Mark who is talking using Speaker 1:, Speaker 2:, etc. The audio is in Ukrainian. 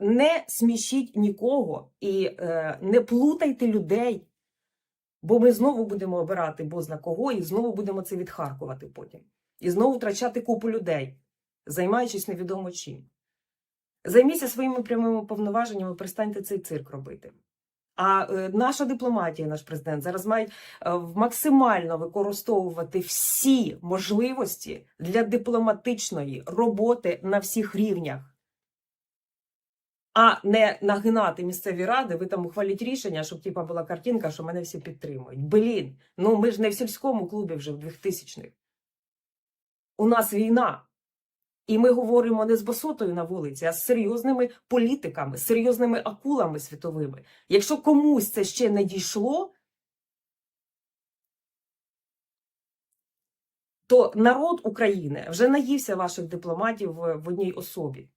Speaker 1: не смішіть нікого і е, не плутайте людей, бо ми знову будемо обирати бозна кого, і знову будемо це відхаркувати потім. І знову втрачати купу людей, займаючись невідомо чим. Займіться своїми прямими повноваженнями, перестаньте цей цирк робити. А е, наша дипломатія, наш президент, зараз має е, максимально використовувати всі можливості для дипломатичної роботи на всіх рівнях, а не нагинати місцеві ради, ви там ухваліть рішення, щоб типа була картинка, що мене всі підтримують. Блін, ну ми ж не в сільському клубі вже в 2000-х. У нас війна. І ми говоримо не з басотою на вулиці, а з серйозними політиками, з серйозними акулами світовими. Якщо комусь це ще не дійшло, то народ України вже наївся ваших дипломатів в одній особі.